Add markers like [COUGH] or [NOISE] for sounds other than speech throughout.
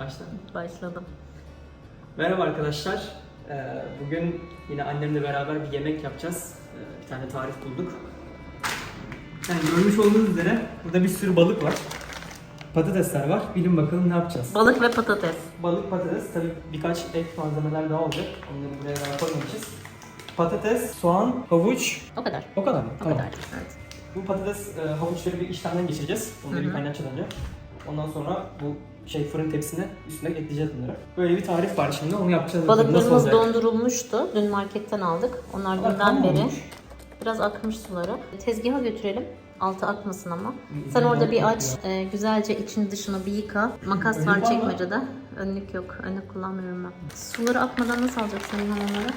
Başla. Başladım. Merhaba arkadaşlar. Ee, Bugün yine annemle beraber bir yemek yapacağız. Ee, Bir tane tarif bulduk. Yani görmüş olduğunuz üzere burada bir sürü balık var. Patatesler var. Bilin bakalım ne yapacağız. Balık ve patates. Balık, patates, tabii birkaç ek malzemeler daha olacak. Onları buraya daha koymamışız. Patates, soğan, havuç. O kadar. O kadar mı? O kadar. Evet. Bu patates e, havuçları bir işlemden geçireceğiz. Onları bir kaynatacağız önce. Ondan sonra bu şey fırın tepsine üstüne ekleyeceğiz bunları. Böyle bir tarif var şimdi onu yapacağız. Bakalım Nasıl Balıklarımız olacak? dondurulmuştu. Dün marketten aldık. Onlar Onlar dünden beri biraz akmış suları. Tezgaha götürelim. Altı akmasın ama. Sen orada bir aç, e, güzelce için dışını bir yıka. Makas Önlük var var mı? çekmecede. Önlük yok. Önlük kullanmıyorum ben. Suları akmadan nasıl alacaksın Yunus onları?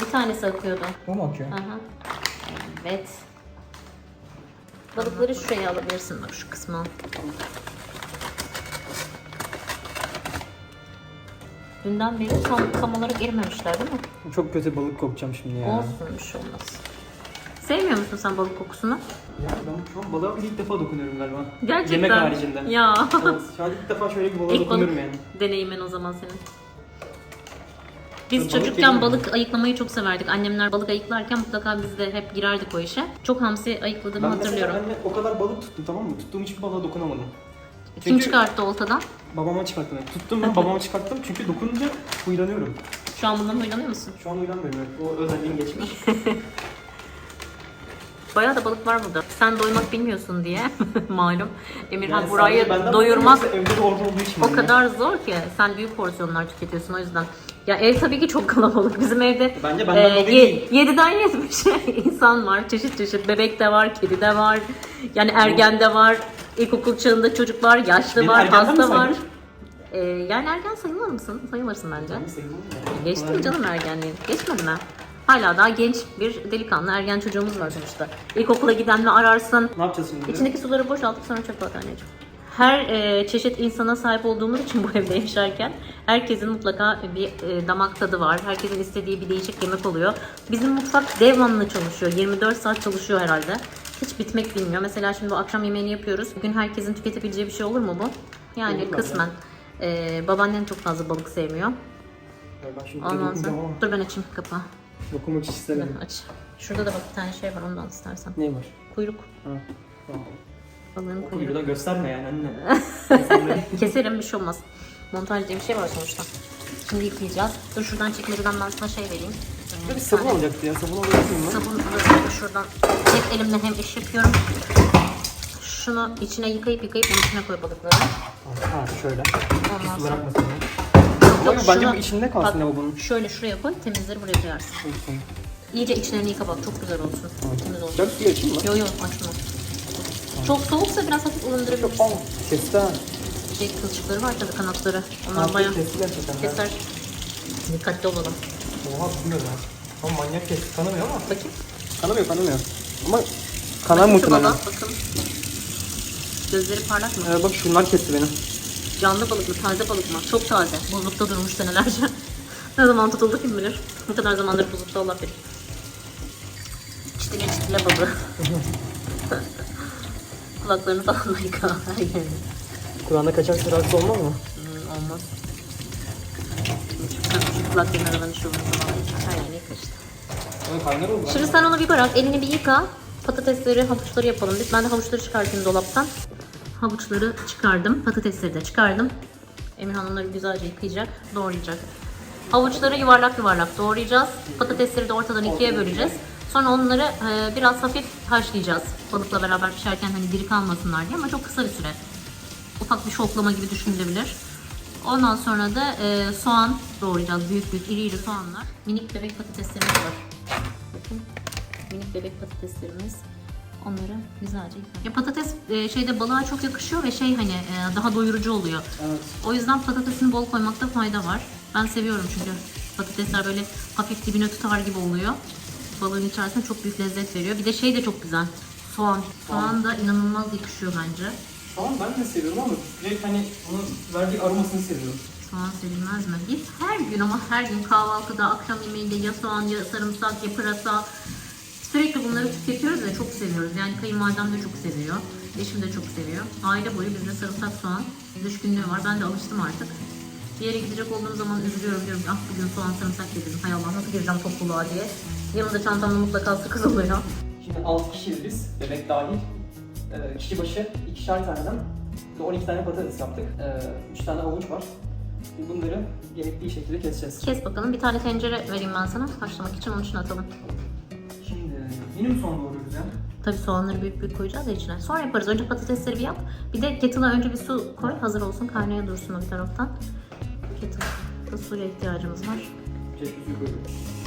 Bir tanesi akıyordu. O mu akıyor? Aha. Evet. Balıkları şuraya alabilirsin bak şu kısmı. Dünden beri tam, tam olarak erimemişler değil mi? Çok kötü balık kokacağım şimdi ya. Olsun bir şey olmaz. Sevmiyor musun sen balık kokusunu? Ya ben şu an balığa ilk defa dokunuyorum galiba. Gerçekten. Yemek haricinde. Ya. Evet, şu an ilk defa şöyle bir balığa İlk dokunuyorum balık- yani. Deneyimin o zaman senin. Biz Balık çocukken mi? balık ayıklamayı çok severdik. Annemler balık ayıklarken mutlaka biz de hep girerdik o işe. Çok hamsi ayıkladığımı Ben hatırlıyorum. mesela anne o kadar balık tuttum tamam mı? Tuttuğum hiçbir balığa dokunamadım. Kim Çünkü- çıkarttı oltadan? Babama çıkarttım. yani. Tuttum ben babama çıkarttım çünkü dokununca huylanıyorum. Şu an bundan huylanıyor musun? Şu an uylanmıyorum. evet. O özelliğim geçmiş. [LAUGHS] Bayağı da balık var burada. Sen doymak bilmiyorsun diye [LAUGHS] malum. Emirhan Yani burayı doyurmak dolayı yoksa evde de orada olduğu için. o kadar zor ki. Sen büyük porsiyonlar tüketiyorsun o yüzden. Ya ev tabii ki çok kalabalık. Bizim evde Bence benden dolayı değil. 7'den 70'e [LAUGHS] insan var. Çeşit çeşit. Bebek de var, kedi de var. Yani ergen de var. İlkokul çağında çocuk var, yaşlı Beni var, mi hasta var. saydın? Ee, yani ergen sayılır mısın? Sayılırsın bence. Geçti mi canım ergenliğin? Geçmedi mi? Hala daha genç bir delikanlı ergen çocuğumuz var sonuçta. İlkokula giden ve ararsın. Ne yapacağız şimdi? İçindeki suları boşaltıp sonra çöpe at anneciğim. Her e, çeşit insana sahip olduğumuz için bu [LAUGHS] evde yaşarken herkesin mutlaka bir e, damak tadı var. Herkesin istediği bir değişik yemek oluyor. Bizim mutfak devamlı çalışıyor. 24 saat çalışıyor herhalde. Hiç bitmek bilmiyor. Mesela şimdi bu akşam yemeğini yapıyoruz. Bugün herkesin tüketebileceği bir şey olur mu bu? Yani Olur kısmen. E, babaannen çok fazla balık sevmiyor. Ben şimdi Ondan sonra ama dur ben açayım kapağı. dokunmak hiç istemedim. aç. Şurada da bak bir tane şey var ondan istersen. Ne var? Kuyruk. Ha. Tamam. Balığın kuyruğu. kuyruğu da gösterme yani anne. İnsanları- [LAUGHS] Keserim bir şey olmaz. Montaj diye bir şey var sonuçta. Şimdi yıkayacağız. Dur şuradan çekmeceden ben sana şey vereyim. Bir sabun olacaktı ya. Sabun alabilir miyim ben? Sabun alıyorum şuradan. Tek elimle hem iş yapıyorum. Şunu içine yıkayıp yıkayıp onun içine koy balıkları. Ha şöyle. Ondan Sular sonra. akmasın. Yok, Yok, bence şunu- bu içinde kalsın Bak, lavabonun. Şöyle şuraya koy temizleri buraya koyarsın. İyice içlerini yıka bak çok güzel olsun. Temiz olsun. Sıcak suyu açayım mı? Yo yo açma. Çok soğuksa biraz hafif ılındırabilirsin. Kesti ha. Şey kılçıkları var tabii kanatları. Onlar bayağı kesti gerçekten. keser. Dikkatli olalım. Oha bilmiyorum ha. Ama manyak kesti. Kanamıyor ama. Bakayım. Kanamıyor kanamıyor. Ama kanar Bakın muhtemelen. bakın. Gözleri parlak mı? Ee, bak şunlar kesti beni. Canlı balık mı, taze balık mı? Çok taze. Buzlukta durmuş senelerce. [LAUGHS] ne zaman tutuldu kim bilir. Ne kadar zamandır buzlukta Allah bilir. Çitile çitile balığı. [LAUGHS] Kulaklarını falan da yıka. her. Kulağında kaçak rahatsız olmaz mı? Hmm, olmaz. Şu, şu kulakların aralarını şu falan her yerini yıka işte. Kaynar. Şimdi sen onu bir bırak, elini bir yıka. Patatesleri, havuçları yapalım biz. Ben de havuçları çıkartayım dolaptan. Havuçları çıkardım, patatesleri de çıkardım. Emirhan onları güzelce yıkayacak, doğrayacak. Havuçları yuvarlak yuvarlak doğrayacağız. Patatesleri de ortadan ikiye böleceğiz. Sonra onları e, biraz hafif haşlayacağız. Balıkla beraber pişerken hani diri kalmasınlar diye ama çok kısa bir süre. Ufak bir şoklama gibi düşünülebilir. Ondan sonra da e, soğan doğrayacağız. Büyük büyük iri iri soğanlar. Minik bebek patateslerimiz var. Bakın minik bebek patateslerimiz. Onları güzelce yıkayalım. Ya patates e, şeyde balığa çok yakışıyor ve şey hani e, daha doyurucu oluyor. Evet. O yüzden patatesini bol koymakta fayda var. Ben seviyorum çünkü patatesler böyle hafif dibine tutar gibi oluyor. Balığın içerisine çok büyük lezzet veriyor. Bir de şey de çok güzel. Soğan. Soğan da inanılmaz yakışıyor bence. Tamam ben de seviyorum ama direkt hani onun verdiği aromasını seviyorum. Soğan sevilmez mi? Biz her gün ama her gün kahvaltıda, akşam yemeğinde ya soğan ya sarımsak ya pırasa sürekli bunları tüketiyoruz ve çok seviyoruz. Yani kayınvalidem de çok seviyor. Eşim de çok seviyor. Aile boyu bizde sarımsak soğan düşkünlüğü var. Ben de alıştım artık. Bir yere gidecek olduğum zaman üzülüyorum diyorum ah bugün soğan sarımsak yedim. Hay Allah nasıl gireceğim topluluğa diye. Yanımda çantamda mutlaka sakız oluyor. Şimdi 6 kişiyiz biz, bebek dahil. Ee, kişi başı ikişer taneden bir de 12 tane patates yaptık. 3 tane havuç var. Bunları gerektiği şekilde keseceğiz. Kes bakalım. Bir tane tencere vereyim ben sana. Haşlamak için onun için atalım. Şimdi yine mi soğan doğruyoruz ya? Tabii soğanları büyük büyük koyacağız ya içine. Sonra yaparız. Önce patatesleri bir yap. Bir de kettle'a önce bir su koy. Hazır olsun. Kaynaya dursun o bir taraftan. Kettle'da suya ihtiyacımız var. Çekmişi koyuyoruz.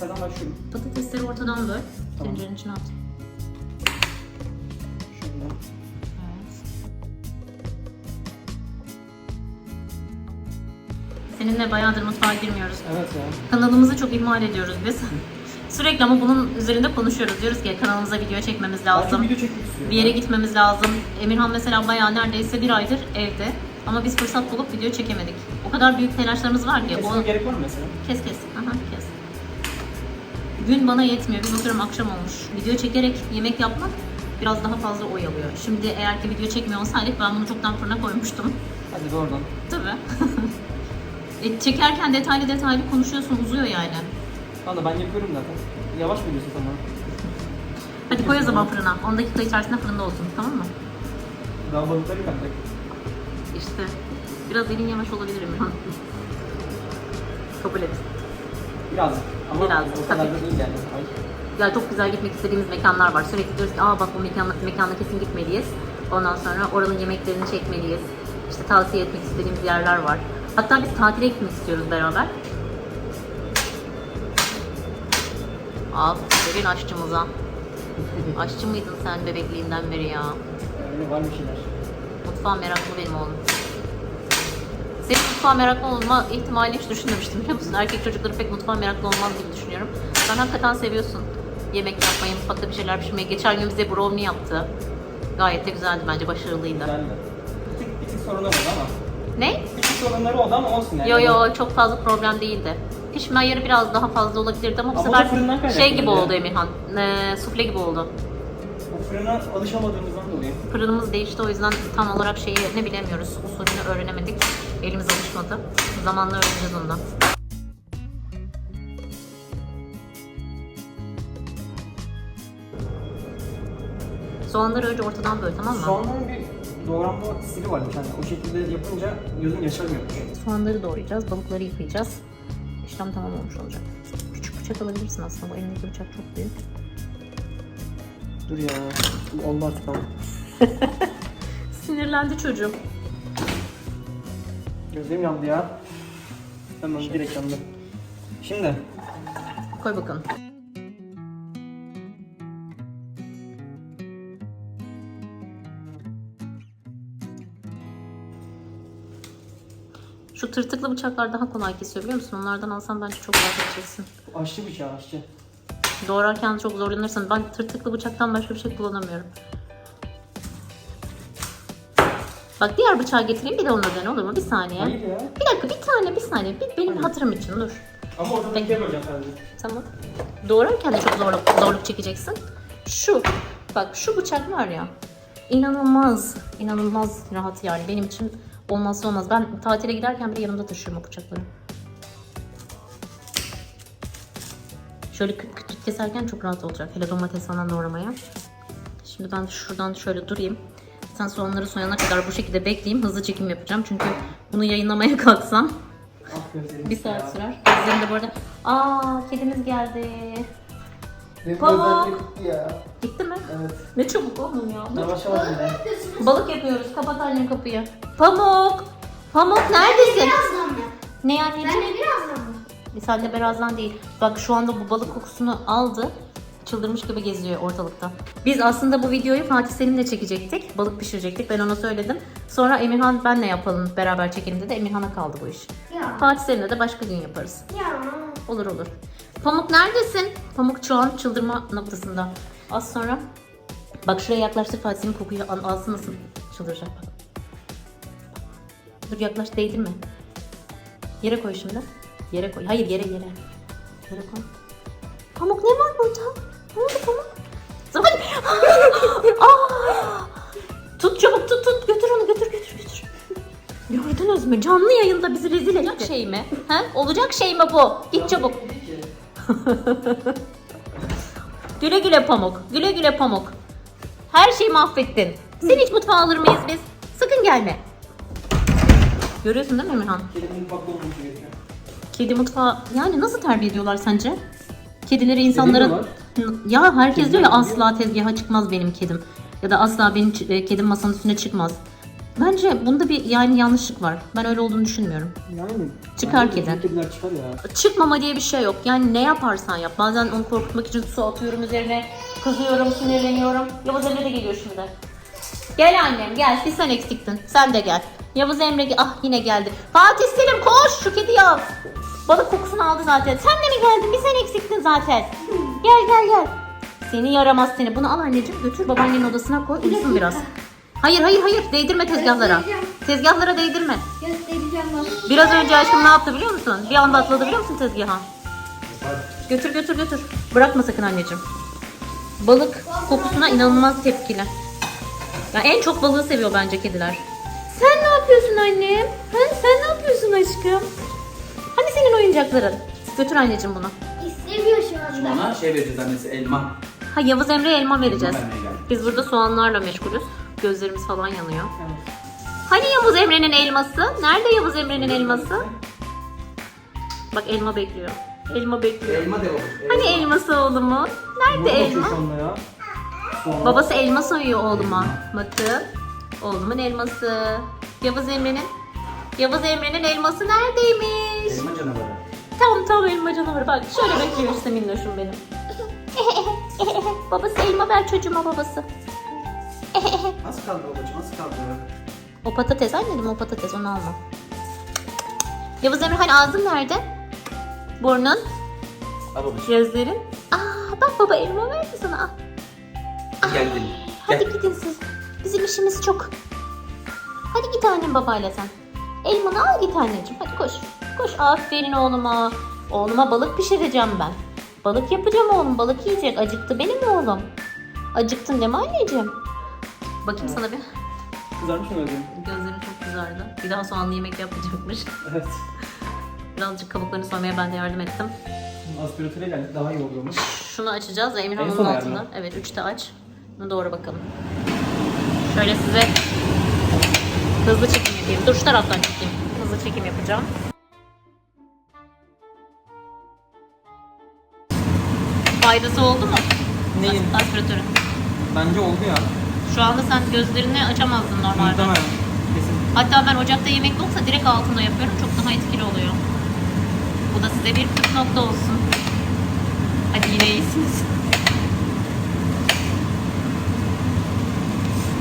Patateslerden başlıyorum. Patatesleri ortadan böl. Tamam. Tencerenin içine at. Şöyle. Evet. Seninle bayağıdır mutfağa girmiyoruz. Evet ya. Kanalımızı çok ihmal ediyoruz biz. [LAUGHS] Sürekli ama bunun üzerinde konuşuyoruz. Diyoruz ki kanalımıza video çekmemiz lazım. video çekmek istiyorum. Bir yere gitmemiz lazım. Emirhan mesela bayağı neredeyse bir aydır evde. Ama biz fırsat bulup video çekemedik. O kadar büyük telaşlarımız var ki. Kesmeye O... gerek var mı mesela? Kes kes. Gün bana yetmiyor. Bir bakıyorum akşam olmuş. Video çekerek yemek yapmak biraz daha fazla oyalıyor. Şimdi eğer ki video çekmiyor olsaydık ben bunu çoktan fırına koymuştum. Hadi oradan. Tabii. [LAUGHS] e, çekerken detaylı detaylı konuşuyorsun uzuyor yani. Da ben yapıyorum zaten. Yavaş mı diyorsun tamam? Hadi koy o zaman fırına. 10 dakika içerisinde fırında olsun tamam mı? Daha balıkları katacak. İşte biraz elin yavaş olabilir Emirhan. [LAUGHS] Kabul et. Birazcık. Ama Birazcık, o kadar tabii. değil yani. Ya çok güzel gitmek istediğimiz mekanlar var. Sürekli diyoruz ki aa bak bu mekana, mekana kesin gitmeliyiz. Ondan sonra oranın yemeklerini çekmeliyiz. İşte tavsiye etmek istediğimiz yerler var. Hatta biz tatile gitmek istiyoruz beraber. Aferin aşçımıza. [LAUGHS] Aşçı mıydın sen bebekliğinden beri ya? Öyle var bir şeyler. Mutfağa meraklı benim oğlum. Senin mutfağa meraklı olma ihtimali hiç düşünmemiştim biliyor musun? Erkek çocukları pek mutfağa meraklı olmaz gibi düşünüyorum. Sen hakikaten seviyorsun yemek yapmayı, mutfakta bir şeyler pişirmeyi. Geçen gün bize brownie yaptı. Gayet de güzeldi bence, başarılıydı. Güzeldi. Bir tık, bir tık sorunu oldu ama. Ne? Bir tık sorunları oldu ama olsun yani. Yo yo çok fazla problem değildi. Pişme ayarı biraz daha fazla olabilirdi ama bu Ama sefer şey gibi oldu Emirhan. Ee, sufle gibi oldu. O fırına alışamadığımızdan dolayı. Fırınımız değişti o yüzden tam olarak şeyi ne bilemiyoruz. Usulünü öğrenemedik. Elimiz alışmadı. Zamanla öğreneceğiz ondan. Soğanları önce ortadan böl tamam mı? Soğanların bir doğranma stili varmış yani. O şekilde yapınca gözün yaşarmıyormuş. Soğanları doğrayacağız, balıkları yıkayacağız. İşlem tamam olmuş olacak. Küçük bıçak alabilirsin aslında. Bu elindeki bıçak çok büyük. Dur ya. Olmaz tamam. [LAUGHS] Sinirlendi çocuğum. Gözlerim yandı ya. Tamam direkt yandı. Şimdi Koy bakalım. Şu tırtıklı bıçaklar daha kolay kesiyor biliyor musun? Onlardan alsan bence çok rahat edeceksin. bu aşçı bıçağı aşçı. Doğrarken çok zorlanırsın. Ben tırtıklı bıçaktan başka bir şey kullanamıyorum. Bak diğer bıçağı getireyim bir de onu dene olur mu? Bir saniye. Hayır ya. Bir dakika bir tane bir saniye. Bir, benim hatırım için dur. Ama ortadan Peki. ikiye böleceğim sadece. Tamam. Doğrarken de çok zorluk, zorluk çekeceksin. Şu, bak şu bıçak var ya. inanılmaz, inanılmaz rahat yani. Benim için olmazsa olmaz. Ben tatile giderken bile yanımda taşıyorum o bıçakları. Şöyle küt küt keserken çok rahat olacak. Hele domates falan doğramaya. Şimdi ben şuradan şöyle durayım. Sen soğanları soyana kadar bu şekilde bekleyeyim. Hızlı çekim yapacağım. Çünkü bunu yayınlamaya [LAUGHS] kalksam bir saat sürer. Gözlerim de bu arada. Aa kedimiz geldi. Pamuk. gitti ya. Gitti mi? Evet. Ne çabuk oğlum ya. Dur. Yavaş yavaş gidelim. Balık yapıyoruz. Kapat annem kapıyı. Pamuk. Pamuk neredesin? Birazdan mı? Ne anneciğim? Ben de birazdan mı? Bir saniye birazdan değil. Bak şu anda bu balık kokusunu aldı. Çıldırmış gibi geziyor ortalıkta. Biz aslında bu videoyu Fatih Selim'le çekecektik. Balık pişirecektik. Ben ona söyledim. Sonra Emirhan benle yapalım beraber çekelim dedi. Emirhan'a kaldı bu iş. Ya. Fatih Selim'le de başka gün yaparız. Ya. Olur olur. Pamuk neredesin? Pamuk şu an çıldırma noktasında. Az sonra bak şuraya yaklaştır Fatih Selim kokuyu al, alsın nasıl çıldıracak bak. Dur yaklaş değdirme. Yere koy şimdi. Yere koy. Hayır yere yere. Yere koy. Pamuk ne var burada? Ne oldu Pamuk? Zaman. [GASPS] Aa! Tut çabuk tut tut. Götür onu götür götür götür. Gördünüz mü? Canlı yayında bizi rezil edecek şey mi? Ha? Olacak şey mi bu? Git çabuk. [LAUGHS] Güle güle Pamuk. Güle güle Pamuk. Her şeyi mahvettin. Seni hiç mutfağa alır mıyız biz? Sakın gelme. Görüyorsun değil mi Emirhan? Kedimin mutfakta olması gerekiyor. Kedi mutfağı yani nasıl terbiye ediyorlar sence? Kedileri insanlara... var? Ya herkes diyor ya asla tezgaha çıkmaz benim kedim. Ya da asla benim e, kedim masanın üstüne çıkmaz. Bence bunda bir yani yanlışlık var. Ben öyle olduğunu düşünmüyorum. Yani. Çıkar kedi. Kediler çıkar ya. Çıkmama diye bir şey yok. Yani ne yaparsan yap. Bazen onu korkutmak için su atıyorum üzerine. Kızıyorum, sinirleniyorum. Yavuz Emre de geliyor şimdi. Gel annem gel. Bir sen eksiktin. Sen de gel. Yavuz Emre ah yine geldi. Fatih Selim koş şu kediyi al. Balık kokusunu aldı zaten. Sen de mi geldin? Bir sen eksiktin zaten. Gel gel gel. Seni yaramaz seni. Bunu al anneciğim götür babaannenin odasına koy. Uyusun biraz. Hayır hayır hayır değdirme tezgahlara. Tezgahlara değdirme. Göstereceğim bak. Biraz önce aşkım ne yaptı biliyor musun? Bir anda atladı biliyor musun tezgaha? Götür götür götür. Bırakma sakın anneciğim. Balık kokusuna inanılmaz tepkili. Ya en çok balığı seviyor bence kediler. Sen ne yapıyorsun annem? Ha, sen ne yapıyorsun aşkım? Hani senin oyuncakların? Götür anneciğim bunu. İstemiyor şu anda. Ona şey vereceğiz annesi elma. Ha Yavuz Emre'ye elma vereceğiz. Elma vermeye geldik. Biz burada soğanlarla meşgulüz. Gözlerimiz falan yanıyor. Evet. Hani Yavuz Emre'nin elması? Nerede Yavuz Emre'nin elması? Bak elma bekliyor. Elma bekliyor. Elma de olur. Hani elması oğlumu? Nerede Ne elma? ya? Babası elma soyuyor oğluma. Bakın. Oğlumun elması. Yavuz Emre'nin. Yavuz Emre'nin elması neredeymiş? Elma canavarı. Tam tam elma canavarı. Bak şöyle bekliyor işte minnoşum benim. [LAUGHS] babası elma ver çocuğuma babası. Az kaldı babacığım az kaldı. O patates annedim o patates onu alma. Yavuz Emre hani ağzın nerede? Burnun, Al babacığım. gözlerin. Aa bak baba elma verdi sana. al. Geldin. Hadi Gel. gidin siz. Bizim işimiz çok. Hadi git annem babayla sen. Elmanı al git anneciğim. Hadi koş. Koş. Aferin oğluma. Oğluma balık pişireceğim ben. Balık yapacağım oğlum. Balık yiyecek. Acıktı benim oğlum. Acıktın değil mi anneciğim? Bakayım sana bir. Kızarmış mı öyle? Gözlerin çok güzeldi. Bir daha soğanlı yemek yapmayacakmış. Evet. Birazcık kabuklarını soymaya ben de yardım ettim. Aspiratöre geldik daha iyi oluyormuş. Şunu açacağız da Emirhan En onun. Evet üçte aç. Bunu doğru bakalım. Şöyle size hızlı çekim yapayım. Dur şu taraftan çekeyim. Hızlı çekim yapacağım. Faydası oldu mu? Neyin? As- Aspiratörün. Bence oldu ya. Şu anda sen gözlerini açamazdın normalde. Muhtemelen. Kesin. Hatta ben ocakta yemek olsa direkt altında yapıyorum. Çok daha etkili oluyor. Bu da size bir püf nokta olsun. Hadi yine iyisiniz.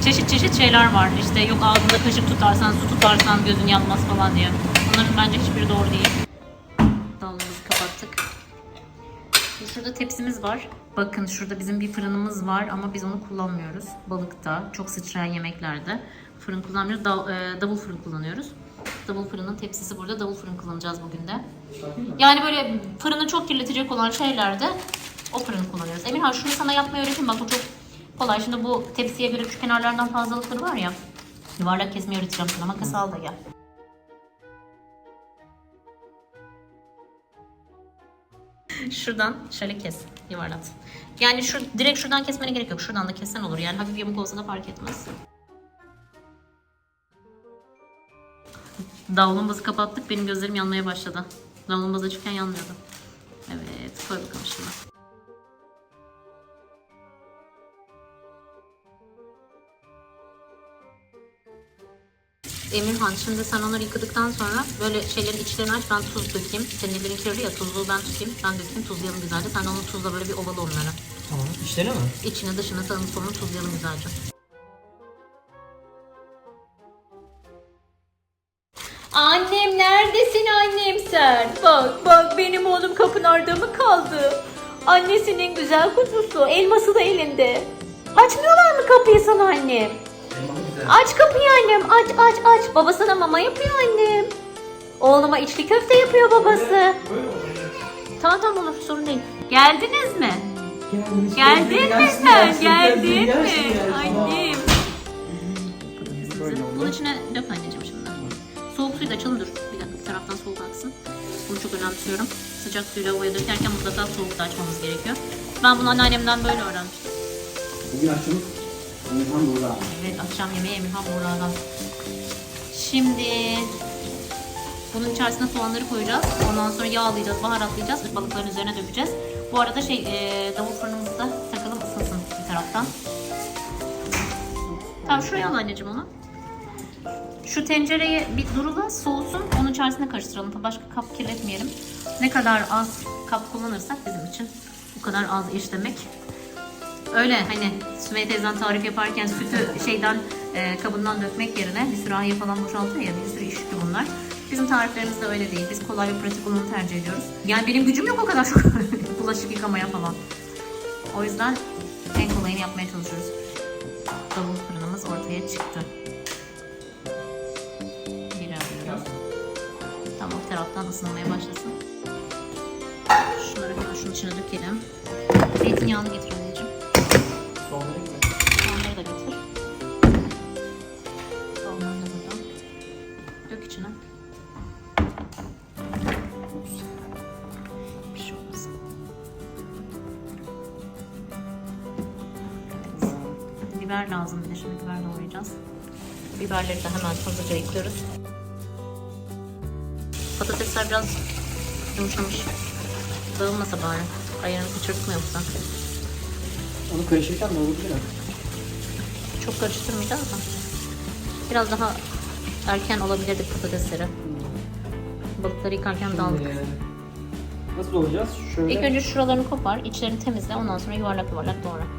Çeşit çeşit şeyler var. İşte yok ağzında kaşık tutarsan, su tutarsan gözün yanmaz falan diye. Bunların bence hiçbiri doğru değil. Şurada tepsimiz var. Bakın şurada bizim bir fırınımız var ama biz onu kullanmıyoruz. Balıkta, çok sıçrayan yemeklerde fırın kullanmıyoruz. Dav- e, davul fırın kullanıyoruz. Davul fırının tepsisi burada. Davul fırın kullanacağız bugün de. Yani böyle fırını çok kirletecek olan şeylerde o fırını kullanıyoruz. Emirhan şunu sana yapmayı öğreteyim. Bak bu çok kolay. Şimdi bu tepsiye göre şu kenarlardan fazlalıkları var ya. Yuvarlak kesmeyi öğreteceğim sana. Makas al da gel. Şuradan şöyle kes, yuvarlat. Yani şu direkt şuradan kesmene gerek yok. Şuradan da kessen olur. Yani hafif yamuk olsa da fark etmez. Davlumbazı kapattık. Benim gözlerim yanmaya başladı. Davlumbaz açıkken yanmıyordu. Evet, koy bakalım şimdi. Emirhan şimdi sen onları yıkadıktan sonra böyle şeylerin içlerini aç ben tuz dökeyim. Senin ellerin kirli ya tuzluğu ben tutayım. Ben dökeyim tuzlayalım güzelce. Sen de onu tuzla böyle bir ovalı onları. Tamam. İşleri mi? İçine dışına sağını solunu tuzlayalım güzelce. Annem neredesin annem sen? Bak bak benim oğlum kapınarda mı kaldı? Annesinin güzel kuzusu elması da elinde. Açmıyorlar mı kapıyı sana annem? Aç kapıyı annem aç aç aç. Baba sana mama yapıyor annem. Oğluma içli köfte yapıyor babası. Tamam tamam olur sorun değil. Geldiniz mi? Geldin mi sen? Geldin mi? Annem. Bunun içine dök anneciğim şimdi. Soğuk suyu da açalım dur. Bir dakika bir taraftan soğuk aksın. Bunu çok önemsiyorum. Sıcak suyla havaya dökerken mutlaka soğuk da açmamız gerekiyor. Ben bunu anneannemden böyle öğrenmiştim. Bugün açımız Emirhan burada. Evet akşam yemeği Emirhan Buğra'dan. Şimdi bunun içerisine soğanları koyacağız. Ondan sonra yağlayacağız, baharatlayacağız. Balıkların üzerine dökeceğiz. Bu arada şey e, davul fırınımızda takalım ısınsın bir taraftan. Tamam şuraya al anneciğim onu. Şu tencereye bir durula soğusun. Onun içerisine karıştıralım. Başka kap kirletmeyelim. Ne kadar az kap kullanırsak bizim için bu kadar az iş demek. Öyle hani Sümeyye teyzen tarif yaparken sütü şeyden e, kabından dökmek yerine bir sürahiye falan boşaltıyor ya bir sürü iş yükü bunlar. Bizim tariflerimiz de öyle değil. Biz kolay ve pratik olanı tercih ediyoruz. Yani benim gücüm yok o kadar çok [LAUGHS] bulaşık yıkamaya falan. O yüzden en kolayını yapmaya çalışıyoruz. Davul fırınımız ortaya çıktı. Geri alıyoruz. Tam o taraftan ısınmaya başlasın. Şunları şunun içine dökelim. Zeytinyağını getir Biber lazım bir de şimdi biber doğrayacağız. Biberleri de hemen hızlıca yıkıyoruz. Patatesler biraz yumuşamış. Dağılmasa bari. Ayarını kaçırdık mı yoksa? Onu karıştırırken ne olabilir mi? Çok karıştırmayacağız da. Biraz daha erken olabilirdik patatesleri. Balıkları yıkarken daldık. Ee, nasıl olacağız? Şöyle. İlk önce şuralarını kopar, içlerini temizle, ondan sonra yuvarlak yuvarlak doğra.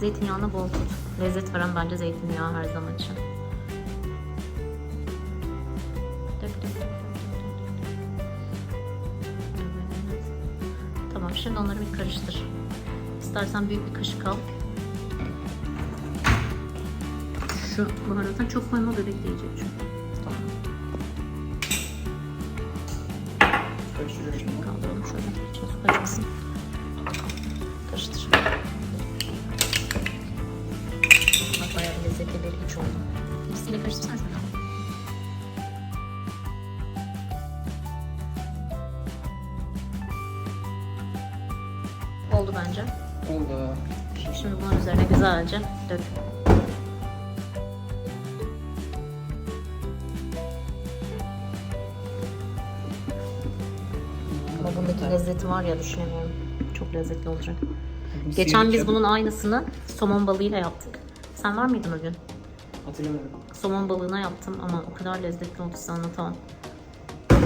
Zeytinyağını bol tut. Lezzet veren bence zeytinyağı her zaman için. Tamam şimdi onları bir karıştır. İstersen büyük bir kaşık al. Şu baharattan çok koyma bebek yiyecek çünkü. Lezzeti var ya düşünemiyorum. Çok lezzetli olacak. Geçen biz bunun aynısını somon balığıyla yaptık. Sen var mıydın o gün? Hatırlamıyorum. Somon balığına yaptım ama o kadar lezzetli oldu size anlatamam. [LAUGHS]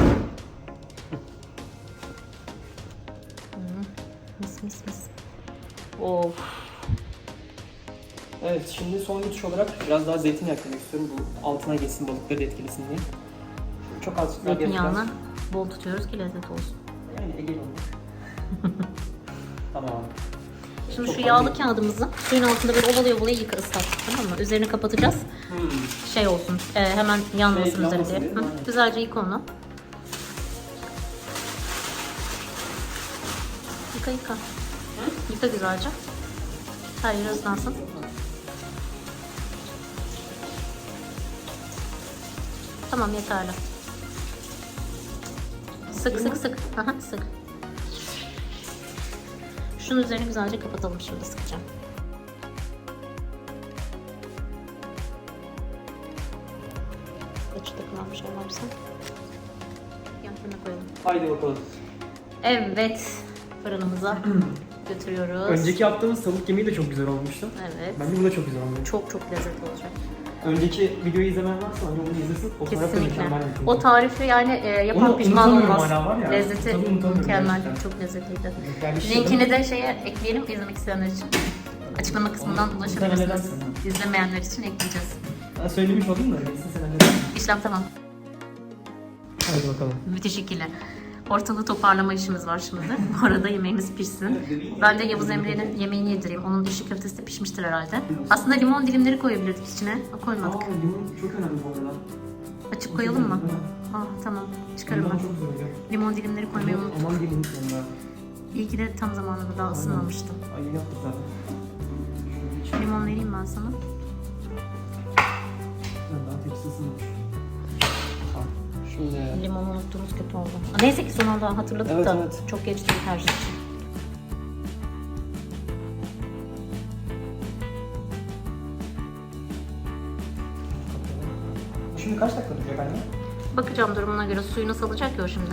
Mis mis mis. Of. Evet şimdi son yutuş olarak biraz daha zeytin eklemek istiyorum. Bu altına geçsin balıkları da etkilesin diye. Çok az. Zeytinyağını bol tutuyoruz ki lezzet olsun. Ege'li olmak. [LAUGHS] tamam. Şimdi Çok şu yağlı kağıdımızı suyun altında böyle ovalaya ovalaya yıka ıslat tamam mı? Üzerini kapatacağız. Hmm. Şey olsun e, hemen yanmasın Şey, üzeri diye. Hı, aynen. Güzelce yıka onu. Yıka yıka. Yıka güzelce. Her yeri ıslansın. Tamam yeterli. Sık sık sık. Aha, sık. Şunun üzerini güzelce kapatalım şimdi sıkacağım. Açı takılan bir şey varsa yan fırına koyalım. Haydi bakalım. Evet, fırınımıza [CLEARS THROAT] götürüyoruz. Önceki yaptığımız tavuk yemeği de çok güzel olmuştu. Evet. Bence bu da çok güzel olmuş. Çok çok lezzetli olacak. Önceki videoyu izlemeyen varsa önce onu izlesin. O taraf da Kesinlikle. mükemmel bir. O tarifi yani e, yapan Onu pişman unutamıyorum olmaz. hala var ya. Lezzeti unutamıyorum mükemmel, gerçekten. çok lezzetliydi. Yani şey- Linkini de şeye ekleyelim izlemek isteyenler için. Açıklama kısmından Onu ulaşabilirsiniz. edersin. İzlemeyenler için ekleyeceğiz. Ha, söylemiş oldum da. Neyse sen halledin. İşlem tamam. Hadi bakalım. Müthiş ikili. Ortalığı toparlama işimiz var şimdi. Bu arada yemeğimiz pişsin. Ben de Yavuz Emre'nin yemeğini yedireyim. Onun işi köftesi de pişmiştir herhalde. Aslında limon dilimleri koyabilirdik içine. Koymadık. Aa, limon çok önemli bu arada. Açıp koyalım mı? Ah tamam. Çıkarım ben. Limon dilimleri koymayı unuttum. Aman ya. İyi ki de tam zamanında daha ısınmamıştım. Ay yeni yaptık zaten. Hiç Limon vereyim ben sana. daha tepsi ısınmış. Şimdi Limonu unuttuğumuz kötü oldu. Neyse ki son anda hatırladık Evet, da evet. çok geç değil her şey için. Şimdi kaç dakika duracak anne? Bakacağım durumuna göre suyunu salacak ya o şimdi.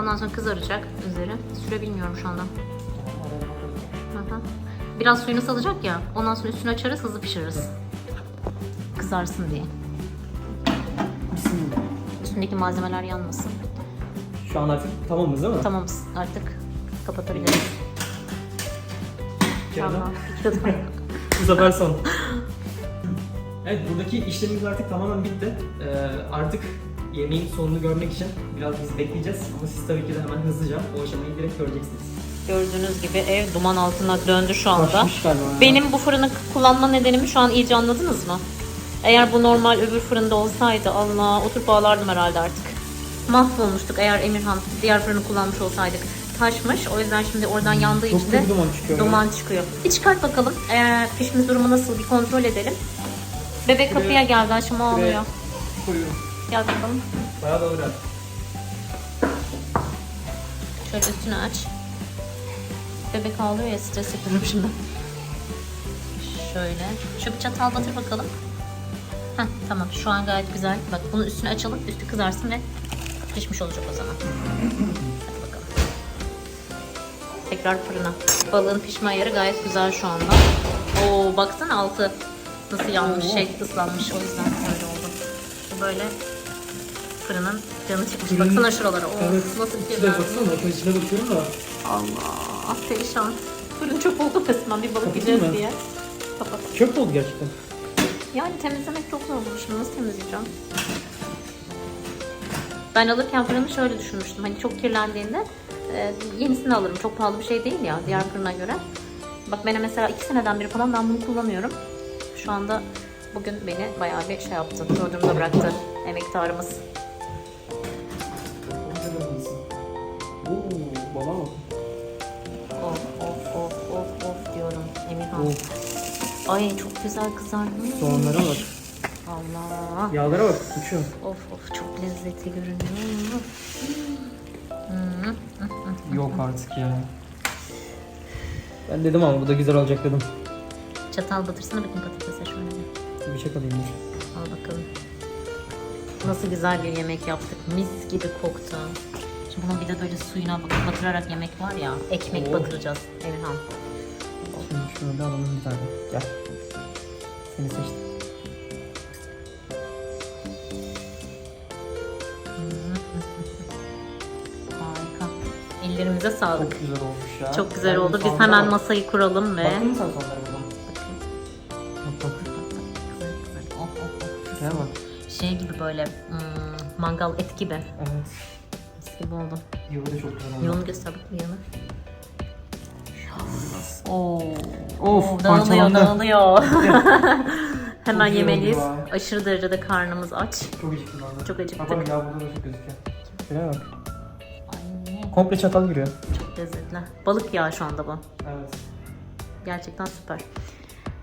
Ondan sonra kızaracak üzeri. Süre bilmiyorum şu anda. Hı hı. Biraz suyunu salacak ya. Ondan sonra üstünü açarız hızlı pişiririz. Kızarsın diye. Bismillah. Üstündeki malzemeler yanmasın. Şu an artık tamamız değil mi? Tamamız artık kapatabiliriz. Kerem. Tamam. [LAUGHS] Bu sefer son. Evet buradaki işlemimiz artık tamamen bitti. Ee, artık yemeğin sonunu görmek için biraz biz bekleyeceğiz. Ama siz tabii ki de hemen hızlıca o aşamayı direkt göreceksiniz. Gördüğünüz gibi ev duman altına döndü şu anda. Benim bu fırını kullanma nedenimi şu an iyice anladınız mı? Eğer bu normal öbür fırında olsaydı Allah oturup ağlardım herhalde artık. Mahvolmuştuk eğer Emirhan diğer fırını kullanmış olsaydık. Taşmış o yüzden şimdi oradan yandığı Çok için de duman çıkıyor. ya. duman çıkıyor. Bir çıkart bakalım. Eğer pişme durumu nasıl bir kontrol edelim. Bebek Şuraya- kapıya geldi aşama ağlıyor. Koyuyorum. Gel bakalım. Bayağı da ağır. Şöyle üstünü aç. Bebek ağlıyor ya stres yapıyorum şimdi. Şöyle. Şu bir çatal batır bakalım. Heh, tamam şu an gayet güzel. Bak bunun üstünü açalım. Üstü kızarsın ve pişmiş olacak o zaman. Hadi bakalım. Tekrar fırına. Balığın pişme ayarı gayet güzel şu anda. Oo baksana altı nasıl yanmış şey ıslanmış o yüzden öyle oldu. Bu böyle fırının canı çıkmış. Baksana şuralara. Oo, Evet. nasıl İçine kirlenmiş. baksana. Bakın içine bakıyorum da. Allah perişan. Fırın çok oldu resmen bir balık Kapatayım yiyeceğiz mı? diye. Kapat. Çöp oldu gerçekten. Yani temizlemek çok zor. Şimdi nasıl temizleyeceğim? Ben alırken fırını şöyle düşünmüştüm. Hani çok kirlendiğinde e, yenisini alırım. Çok pahalı bir şey değil ya diğer fırına göre. Bak ben mesela iki seneden beri falan ben bunu kullanıyorum. Şu anda bugün beni bayağı bir şey yaptı. Zor durumda bıraktı emektarımız. Oo, baba. Of of of of of diyorum Emirhan. Of. Ay çok güzel kızarmış. Soğanlara bak. Allah. Yağlara bak. Uçuyor. Of of çok lezzetli görünüyor. Yok artık ya. Ben dedim ama bu da güzel olacak dedim. Çatal batırsana bakayım patatese şöyle. bir. Şey alayım dur. Al bakalım. Nasıl güzel bir yemek yaptık. Mis gibi koktu. Şimdi bunun bir de böyle suyuna bakıp batırarak yemek var ya. Ekmek Oo. batıracağız Emirhan. Şimdi şöyle alalım bir tane. Gel. Seni seçtim. [LAUGHS] Harika. Ellerimize sağlık. Çok güzel olmuş ya. Çok güzel Ben oldu. Biz soğanlara hemen bak. masayı kuralım ve... Baktın mı sen soğanlara buradan? Bak bak. Oh, oh, oh. Şuraya bak. Şey gibi böyle hmm, mangal et gibi. Evet. Mis gibi oldu. Yuva da çok güzel oldu. Yolunu göster bakayım yanı. Oo. Of, Oo, dağılıyor parçalandı. dağılıyor. [LAUGHS] [LAUGHS] Hemen Çok iyi yemeliyiz. oldu ya. Aşırı derecede karnımız aç. Çok acıktım ben de. Çok acıktık. Bak bak yağ burada da çok gözüküyor. Şuraya bak. Ay, Komple çatal giriyor. çok lezzetli. Balık yağı şu anda bu. Evet. Gerçekten süper.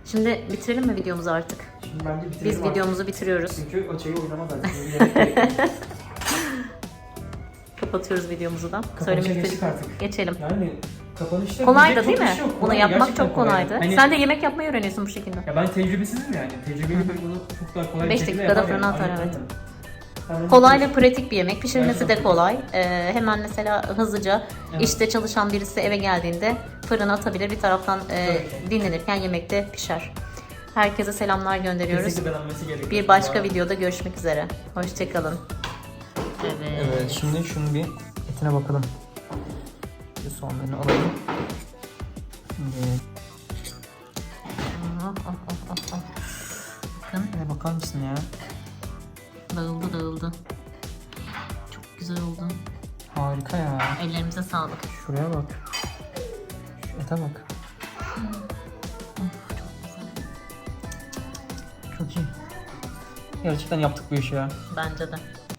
Şimdi bitirelim mi videomuzu artık? Şimdi bence bitirelim Biz artık. videomuzu bitiriyoruz. Çünkü açayı oynamaz artık. [LAUGHS] Kapatıyoruz videomuzu da. Kapanışa Söylemek geçtik istedik. artık. Geçelim. Yani kapanışta Kolaydı diyecek değil çok mi? şey yok. Bunu Kolay, yapmak gerçekten çok kolaydı. Hani, Sen de yemek yapmayı öğreniyorsun bu şekilde. Ya ben tecrübesizim yani. Tecrübeli biri bunu çok daha kolay Beş dakikada yapar fırına atar, Aynen evet. Ben Kolay ve pratik bir yemek. Pişirmesi de Gerçekten. kolay. Ee, hemen mesela hızlıca Evet. işte çalışan birisi eve geldiğinde fırına atabilir. Bir taraftan e, Evet. dinlenirken yemekte pişer. Herkese selamlar gönderiyoruz. Kesinlikle denenmesi gerekiyor. Bir başka videoda görüşmek üzere. Hoşçakalın. Evet. Evet şimdi şunun bir etine bakalım. Bir soğanlarını alalım. Şimdi Ah, ah, ah, ah, ah. Bakın Şuraya bakar mısın ya? dağıldı dağıldı. Çok güzel oldu. Harika ya. Ellerimize sağlık. Şuraya bak. Şu ete bak. Çok iyi. Gerçekten yaptık bu işi ya. Bence de.